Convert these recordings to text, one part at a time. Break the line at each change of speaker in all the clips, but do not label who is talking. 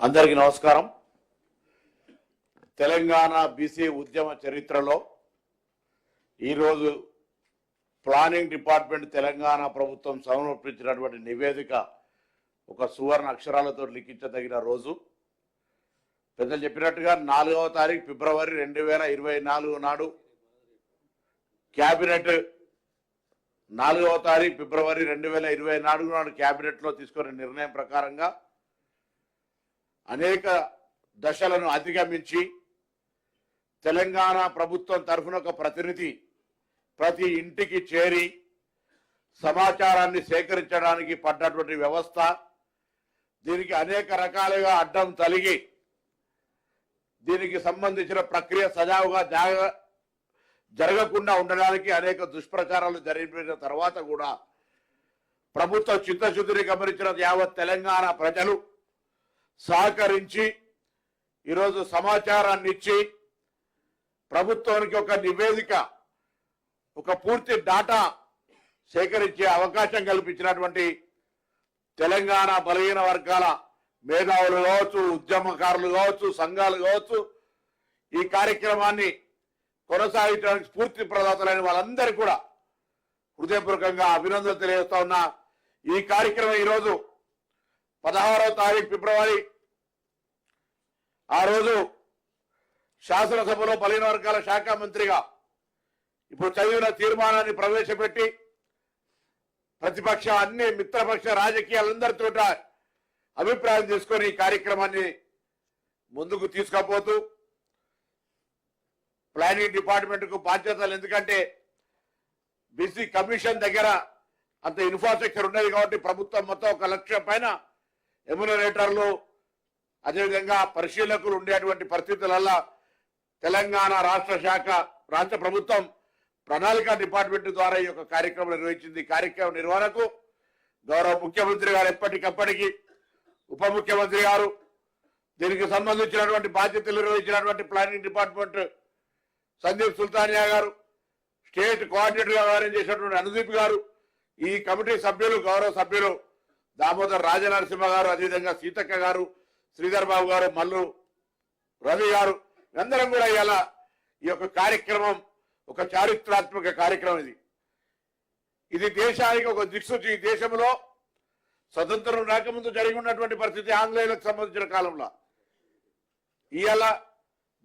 అందరికీ నమస్కారం. తెలంగాణ బీసీ ఉద్యమ చరిత్రలో ఈరోజు ప్లానింగ్ డిపార్ట్మెంట్ తెలంగాణ ప్రభుత్వం సమర్పించినటువంటి నివేదిక ఒక సువర్ణ అక్షరాలతో లిఖించదగిన రోజు. పెద్దలు చెప్పినట్టుగా నాలుగవ తారీఖు ఫిబ్రవరి రెండు వేల ఇరవై నాలుగు నాడు క్యాబినెట్ నాలుగవ తారీఖు ఫిబ్రవరి రెండు వేల ఇరవై నాలుగు నాడు క్యాబినెట్లో తీసుకున్న నిర్ణయం ప్రకారంగా అనేక దశలను అధిగమించి తెలంగాణ ప్రభుత్వం తరఫున ఒక ప్రతినిధి ప్రతి ఇంటికి చేరి సమాచారాన్ని సేకరించడానికి పడ్డటువంటి వ్యవస్థ దీనికి అనేక రకాలుగా అడ్డం తలిగి దీనికి సంబంధించిన ప్రక్రియ సజావుగా జాగ జరగకుండా ఉండడానికి అనేక దుష్ప్రచారాలు జరిపిన తర్వాత కూడా ప్రభుత్వ చిత్తశుద్ధిని గమనించిన యావత్ తెలంగాణ ప్రజలు సహకరించి ఈరోజు సమాచారాన్ని ఇచ్చి ప్రభుత్వానికి ఒక నివేదిక ఒక పూర్తి డాటా సేకరించే అవకాశం కల్పించినటువంటి తెలంగాణ బలహీన వర్గాల మేధావులు కావచ్చు ఉద్యమకారులు కావచ్చు సంఘాలు కావచ్చు ఈ కార్యక్రమాన్ని కొనసాగించడానికి స్ఫూర్తి ప్రదాతలైన వాళ్ళందరికీ కూడా హృదయపూర్వకంగా అభినందనలు తెలియజేస్తా ఉన్నా. ఈ కార్యక్రమం ఈరోజు పదహారవ తారీఖు ఫిబ్రవరి. ఆ రోజు శాసనసభలో బలహీన వర్గాల శాఖ మంత్రిగా ఇప్పుడు చదివిన తీర్మానాన్ని ప్రవేశపెట్టి ప్రతిపక్ష అన్ని మిత్రపక్ష రాజకీయాలందరితో అభిప్రాయం తీసుకొని ఈ కార్యక్రమాన్ని ముందుకు తీసుకపోతూ ప్లానింగ్ డిపార్ట్మెంట్కు బాధ్యతలు. ఎందుకంటే బీసీ కమిషన్ దగ్గర అంత ఇన్ఫ్రాస్ట్రక్చర్ ఉన్నది కాబట్టి ప్రభుత్వం మొత్తం ఒక లక్ష పైన ఎమ్యునరేటర్లు అదేవిధంగా పరిశీలకులు ఉండేటువంటి పరిస్థితులల్లో తెలంగాణ రాష్ట్ర శాఖ రాష్ట్ర ప్రభుత్వం ప్రణాళిక డిపార్ట్మెంట్ ద్వారా ఈ యొక్క కార్యక్రమం నిర్వహించింది. కార్యక్రమ కార్యక్రమం నిర్వహణకు గౌరవ ముఖ్యమంత్రి గారు ఎప్పటికప్పటికి ఉప ముఖ్యమంత్రి గారు దీనికి సంబంధించినటువంటి బాధ్యతలు నిర్వహించినటువంటి ప్లానింగ్ డిపార్ట్మెంట్ సందీప్ సుల్తానియా గారు స్టేట్ కోఆర్డినేటర్గా వ్యవహారం చేసినటువంటి అనుదీప్ గారు ఈ కమిటీ సభ్యులు గౌరవ సభ్యులు దామోదర్ రాజనరసింహ గారు అదేవిధంగా సీతక్క గారు శ్రీధర్ బాబు గారు మల్లు రవి గారు అందరం కూడా ఇలా ఈ యొక్క కార్యక్రమం ఒక చారిత్రాత్మక కార్యక్రమం ఇది. ఇది దేశానికి ఒక దిక్సూచి. ఈ దేశంలో స్వతంత్రం రాకముందు జరిగి ఉన్నటువంటి పరిస్థితి ఆంగ్లేయులకు సంబంధించిన కాలంలో. ఇవాళ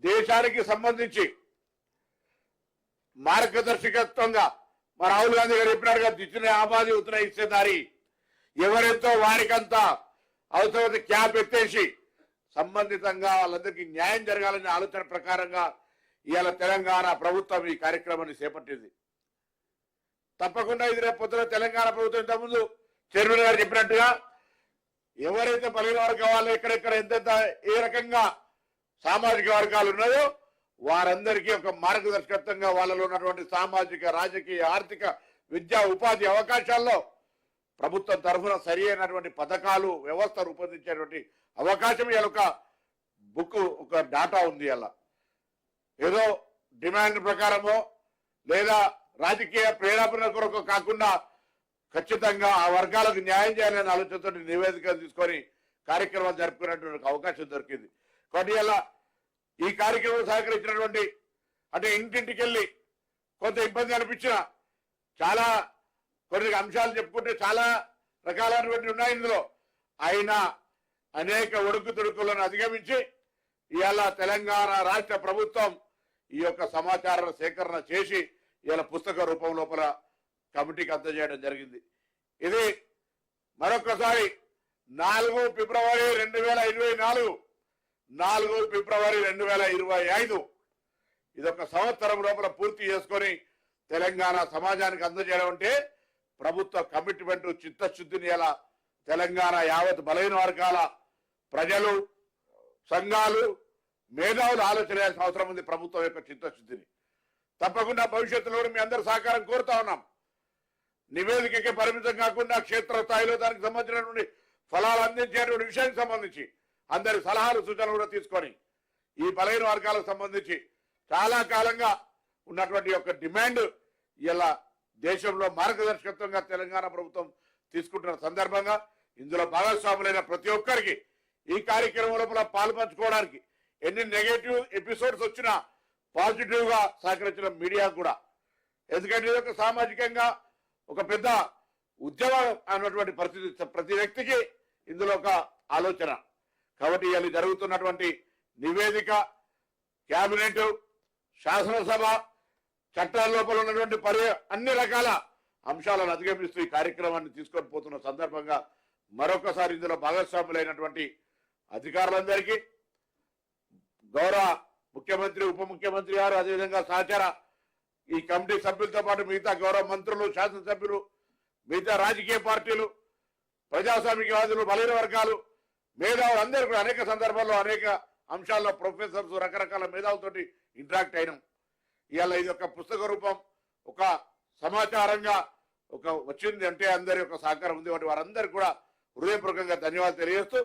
దేశానికి సంబంధించి మార్గదర్శకత్వంగా మా రాహుల్ గాంధీ గారు చెప్పినారుగా దిచ్చిన ఆబాది ఉత్తర ఇచ్చేదారి ఎవరెంతో వారికంతా అవసరమైన క్యాప్ ఎత్తేసి సంబంధితంగా వాళ్ళందరికీ న్యాయం జరగాలనే ఆలోచన ప్రకారంగా ఇవాళ తెలంగాణ ప్రభుత్వం ఈ కార్యక్రమాన్ని చేపట్టింది. తప్పకుండా ఇది రేపు పొద్దున తెలంగాణ ప్రభుత్వం ఇంతకుముందు చైర్మన్ గారు చెప్పినట్టుగా ఎవరైతే పల్లెల వర్గ వాళ్ళు ఎక్కడెక్కడ ఎంతెంత ఏ రకంగా సామాజిక వర్గాలు ఉన్నాయో వారందరికీ ఒక మార్గదర్శకత్వంగా వాళ్ళలో ఉన్నటువంటి సామాజిక రాజకీయ ఆర్థిక విద్యా ఉపాధి అవకాశాల్లో ప్రభుత్వం తరఫున సరి అయినటువంటి పథకాలు వ్యవస్థ రూపొందించేటువంటి అవకాశం ఇలా ఒక బుక్ ఒక డాటా ఉంది అలా. ఏదో డిమాండ్ ప్రకారమో లేదా రాజకీయ ప్రేరేపణ కొరకు కాకుండా ఖచ్చితంగా ఆ వర్గాలకు న్యాయం చేయాలనే ఆలోచనతో నివేదిక తీసుకొని కార్యక్రమం జరుపుకునేటువంటి అవకాశం దొరికింది. కాబట్టి ఇలా ఈ కార్యక్రమం సహకరించినటువంటి అంటే ఇంటింటికి వెళ్ళి కొంత ఇబ్బంది అనిపించిన చాలా కొన్ని అంశాలు చెప్పుకుంటే చాలా రకాలైనటువంటి ఉన్నాయి ఇందులో. అయినా అనేక ఒడుకు తుడుకులను అధిగమించి ఇవాళ తెలంగాణ రాష్ట్ర ప్రభుత్వం ఈ యొక్క సమాచార సేకరణ చేసి ఇవాళ పుస్తక రూపం లోపల కమిటీకి అందజేయడం జరిగింది. ఇది మరొకసారి నాలుగు ఫిబ్రవరి రెండు వేల ఇరవై నాలుగు నాలుగు ఫిబ్రవరి రెండు వేల ఇరవై ఐదు ఇదొక సంవత్సరం లోపల పూర్తి చేసుకొని తెలంగాణ సమాజానికి అందజేయడం అంటే ప్రభుత్వ కమిట్మెంట్ చిత్తశుద్ధిని ఎలా తెలంగాణ యావత్ బలహీన వర్గాల ప్రజలు సంఘాలు మేధావులు ఆలోచన అవసరం ఉంది ప్రభుత్వం యొక్క చిత్తశుద్ధిని. తప్పకుండా భవిష్యత్తులో మీ అందరి సహకారం కోరుతా ఉన్నాం. నివేదికకి పరిమితం కాకుండా క్షేత్ర స్థాయిలో దానికి సంబంధించినటువంటి ఫలాలు అందించేటువంటి విషయానికి సంబంధించి అందరి సలహాలు సూచనలు కూడా తీసుకొని ఈ బలహీన వర్గాలకు సంబంధించి చాలా కాలంగా ఉన్నటువంటి యొక్క డిమాండ్ ఇలా దేశంలో మార్గదర్శకత్వంగా తెలంగాణ ప్రభుత్వం తీసుకుంటున్న సందర్భంగా ఇందులో భాగస్వాములైన ప్రతి ఒక్కరికి ఈ కార్యక్రమం లోపల పాల్పంచుకోవడానికి ఎన్ని నెగటివ్ ఎపిసోడ్స్ వచ్చినా పాజిటివ్గా సహకరించిన మీడియా కూడా. ఎందుకంటే ఇది ఒక సామాజికంగా ఒక పెద్ద ఉద్యమం అన్నటువంటి పరిస్థితి ప్రతి వ్యక్తికి ఇందులో ఒక ఆలోచన. కాబట్టి ఇవాళ జరుగుతున్నటువంటి నివేదిక క్యాబినెట్ శాసనసభ చట్టాల లోపల ఉన్నటువంటి పరి అన్ని రకాల అంశాలను అధిగమిస్తూ ఈ కార్యక్రమాన్ని తీసుకొని పోతున్న సందర్భంగా మరొకసారి ఇందులో భాగస్వాములైనటువంటి అధికారులందరికీ గౌరవ ముఖ్యమంత్రి ఉప ముఖ్యమంత్రి గారు అదేవిధంగా సహచార ఈ కమిటీ సభ్యులతో పాటు మిగతా గౌరవ మంత్రులు శాసనసభ్యులు మిగతా రాజకీయ పార్టీలు ప్రజాస్వామికవాదులు బలైన వర్గాలు మేధావులు అందరూ కూడా అనేక సందర్భాల్లో అనేక అంశాల్లో ప్రొఫెసర్స్ రకరకాల మేధావులతోటి ఇంటరాక్ట్ అయినాం. ఇవాళ ఇది ఒక పుస్తక రూపం ఒక సమాచారంగా ఒక వచ్చింది అంటే అందరి యొక్క సహకారం ఉంది. వాటి వారందరికీ కూడా హృదయపూర్వకంగా ధన్యవాదాలు తెలియజేస్తూ